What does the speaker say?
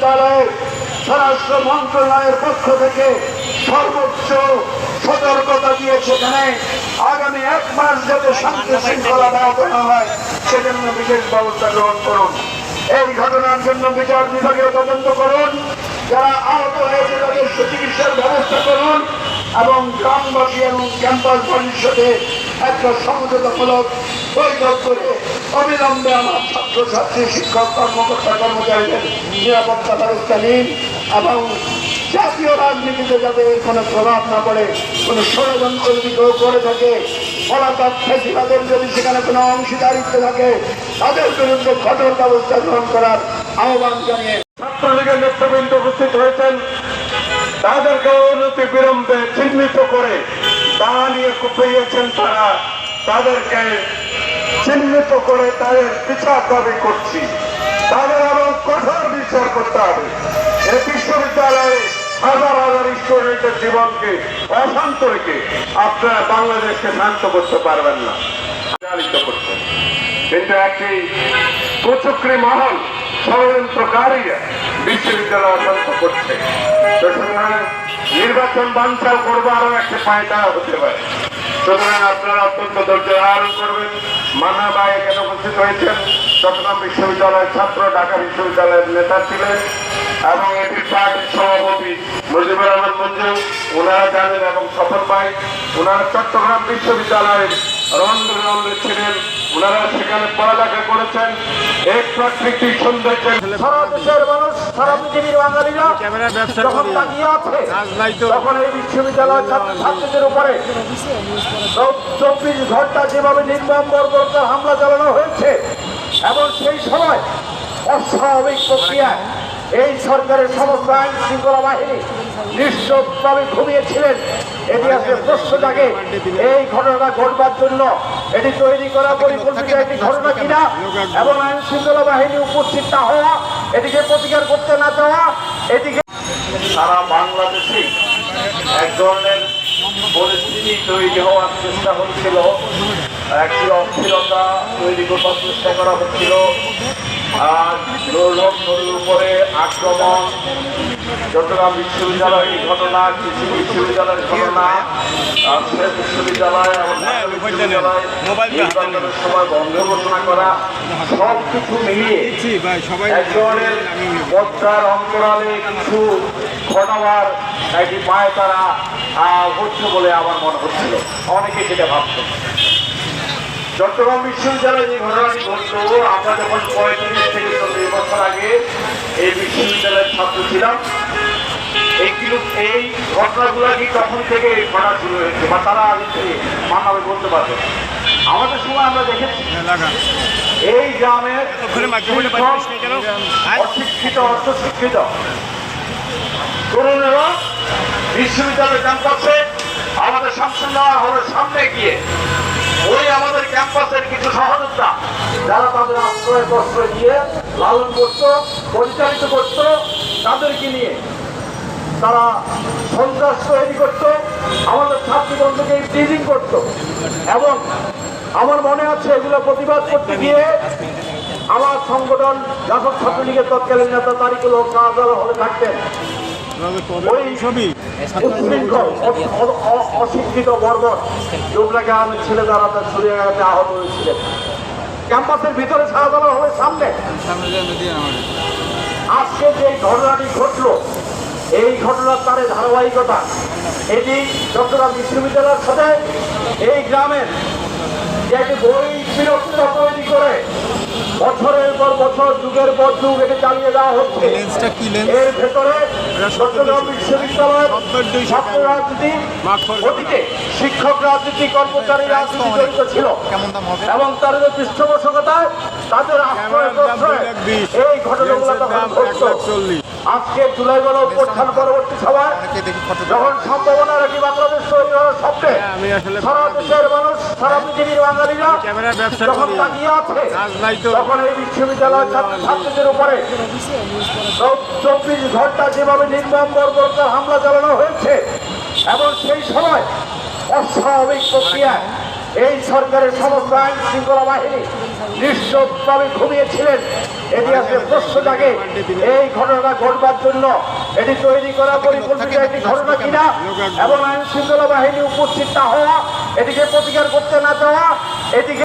বিশ্ববিদ্যালয়ের স্বরাষ্ট্র মন্ত্রণালয়ের পক্ষ থেকে সর্বোচ্চ সতর্কতা দিয়ে সেখানে আগামী এক মাস যাতে শান্তি শৃঙ্খলা না হয়, সেজন্য বিশেষ ব্যবস্থা গ্রহণ করুন। এই ঘটনার জন্য বিচার বিভাগীয় তদন্ত করুন। যারা আহত হয়েছে তাদের চিকিৎসার ব্যবস্থা করুন এবং গ্রামবাসী এবং ক্যাম্পাস পরিষদে একটা সমঝোতামূলক বৈঠক করে অবিলম্বে আমার ছাত্রছাত্রী, শিক্ষক, কর্মকর্তা, কর্মচারীদের নিরাপত্তা ব্যবস্থা নিন এবং জাতীয় রাজনীতিতে যাতে কোনো প্রভাব না পড়ে, কোনো ষড়যন্ত্র যদি কেউ করে থাকে, পলাতক ফেসিবাদের যদি সেখানে কোনো অংশীদারিত্ব থাকে, তাদের বিরুদ্ধে কঠোর ব্যবস্থা গ্রহণ করার আহ্বান জানিয়ে ছাত্রলীগের নেতৃবৃন্দ উপস্থিত হয়েছেন। তাদেরকে অনতি বিলম্বে চিহ্নিত করে তা কুপিয়েছেন তারা। তাদেরকে চিহ্নিত করে তাদের বিচার দাবি করছি। তাদের এবং কঠোর বিচার করতে হবে। এই বিশ্ববিদ্যালয়ে হাজার হাজার স্টুডেন্টের জীবনকে অশান্ত রেখে আপনারা বাংলাদেশকে শান্ত করতে পারবেন না। চালিত করছেন কিন্তু একটি কুচক্রি মহল, ষড়যন্ত্রকারীরা বিশ্ববিদ্যালয় অশান্ত করছে। নির্বাচন বাঞ্চাল করব আরও একটা পায়টা হতে পারে। সুতরাং আপনারা অত্যন্ত ধৈর্য ধারণ করবেন। মানা বা এখানে উপস্থিত হয়েছেন। চট্টগ্রাম বিশ্ববিদ্যালয়ের ছাত্র, ঢাকা বিশ্ববিদ্যালয়ের নেতা ছিলেন এবং এটি পার্টির সভাপতি মুজিবুর রহমান মঞ্জু। ওনারা জানেন এবং সফল ভাই ওনারা চট্টগ্রাম বিশ্ববিদ্যালয়ের রন্ধ্রে ছিলেন। ওনারা সেখানে পড়ালেখা করেছেন এক প্রাকৃতিক সৌন্দর্য সারা দেশের মানুষ, সারা পৃথিবীর বাঙালিরা যখন তাকিয়ে আছে। তখন এই বিশ্ববিদ্যালয় ছাত্র ছাত্রীদের উপরে চব্বিশ ঘণ্টা যেভাবে নির্মম বর্বরতার হামলা চালানো হয়েছে, এবং সেই সময় অস্বাভাবিক প্রক্রিয়ায় এই সরকারের সমস্ত আইন শৃঙ্খলা বাহিনী নিশ্চয়ভাবে ঘুমিয়েছিলেন এটি আসলে এই ঘটনাটা ঘটবার জন্য এটি তৈরি করা পরিকল্পিত একটি ঘটনা কিনা এবং আইন শৃঙ্খলা বাহিনী উপস্থিত না হওয়া এটিকে প্রতিকার করতে না চাওয়া এটিকে সারা বাংলাদেশে এক ধরনের পরিস্থিতি তৈরি হওয়ার চেষ্টা হচ্ছিল। একটি অস্থিরতা তৈরি করবার চেষ্টা করা হচ্ছিল। আর নদীর উপরে আক্রমণ চট্টগ্রাম বিশ্ববিদ্যালয়ের ঘটনা কৃষি বিশ্ববিদ্যালয়ের ঘটনা বিশ্ববিদ্যালয় সময় বন্ধ ঘোষণা করা সব কিছু মিলিয়ে জি সবাই এক ধরনের পদ্মার অন্তরালে কিছু একটি পায়ে তারা হচ্ছে বলে আমার মনে হচ্ছিল। অনেকে সেটা চট্টগ্রাম বিশ্ববিদ্যালয়ে যে ঘটনাটি ঘটলো আমরা যখন পঁয়ত্রিশ থেকে চল্লিশ বছর আগে এই বিশ্ববিদ্যালয়ের ছাত্র ছিলাম এই এই ঘটনাগুলো কি তখন থেকে ঘটা শুরু হয়েছে? বা তারা মানাবে বলতে পারবে? আমাদের সময় আমরা দেখেছি। এই গ্রামের অশিক্ষিত অর্থ শিক্ষিত তরুণেরা বিশ্ববিদ্যালয় ক্যাম্পাসে আমাদের শামসুল্লাহ হলের সামনে গিয়ে। ওই আমাদের ক্যাম্পাসের কিছু সহযোদ্ধা যারা তাদের আশ্রয় প্রশ্রয় দিয়ে লালন করত পরিচালিত করত তাদেরকে নিয়ে তারা সন্ত্রাস তৈরি করত, আমাদের ছাত্রবন্ধুকে টিজিং করত। এবং আমার মনে আছে এগুলো প্রতিবাদ করতে গিয়ে আমার সংগঠন জাসদ ছাত্রলীগের তৎকালীন নেতা তারিকুল হক শাহজালাল হলে থাকতেন। ওই অশিক্ষিত যুবরাকে আমি ছেলে দ্বারা তার শরীরে আঘাতে আহত হয়েছিলেন। ক্যাম্পাসের ভিতরে শাহজালাল হলের সামনে। আজকে যে ঘটনাটি ঘটলো এই ঘটনার তারে ধারাবাহিকতা। এটি চট্টগ্রাম বিশ্ববিদ্যালয়ের সাথে এই গ্রামের যে একটি বই বিরক্ত তৈরি করে বছরের পর বছর যুগের পর যুগ এটি চালিয়ে দেওয়া হচ্ছে। লেন্সটা কি লেন্স এর ভেতরে চট্টগ্রাম বিশ্ববিদ্যালয়ের ছাত্র রাজনীতি অতীতে শিক্ষক রাজনীতি কর্মচারী রাজনীতি জড়িত ছিল। এবং তাদের পৃষ্ঠপোষকতায় তাদের আশ্রয় প্রশ্রয় এই ঘটনাগুলো তখন ঘটতো। আজকে জুলাই গণ অভ্যুত্থান পরবর্তী সময় যখন সম্ভাবনা রাখি বাংলাদেশ তৈরি হওয়ার স্বপ্নে। হ্যাঁ, সারা দেশের মানুষ সারা পৃথিবীর বাঙালিরা যখন তাকিয়ে আছে কাজ নাই তো। তখন এই বিশ্ববিদ্যালয় ছাত্র ছাত্রীদের উপরে চব্বিশ ঘণ্টা যেভাবে নির্মম বর্বরতার হামলা চালানো হয়েছে, এবং সেই সময় অস্বাভাবিক প্রক্রিয়ায় এই সরকারের সমস্ত আইন শৃঙ্খলা বাহিনী নিশ্চয়ভাবে ঘুমিয়েছিলেন। এটি প্রশ্ন জাগে, এই ঘটনা ঘটবার জন্য এটি তৈরি করা পরিকল্পিত একটি ঘটনা কিনা, এবং আইন শৃঙ্খলা বাহিনী উপস্থিত না হওয়া, এটিকে প্রতিকার করতে না দেওয়া এটিকে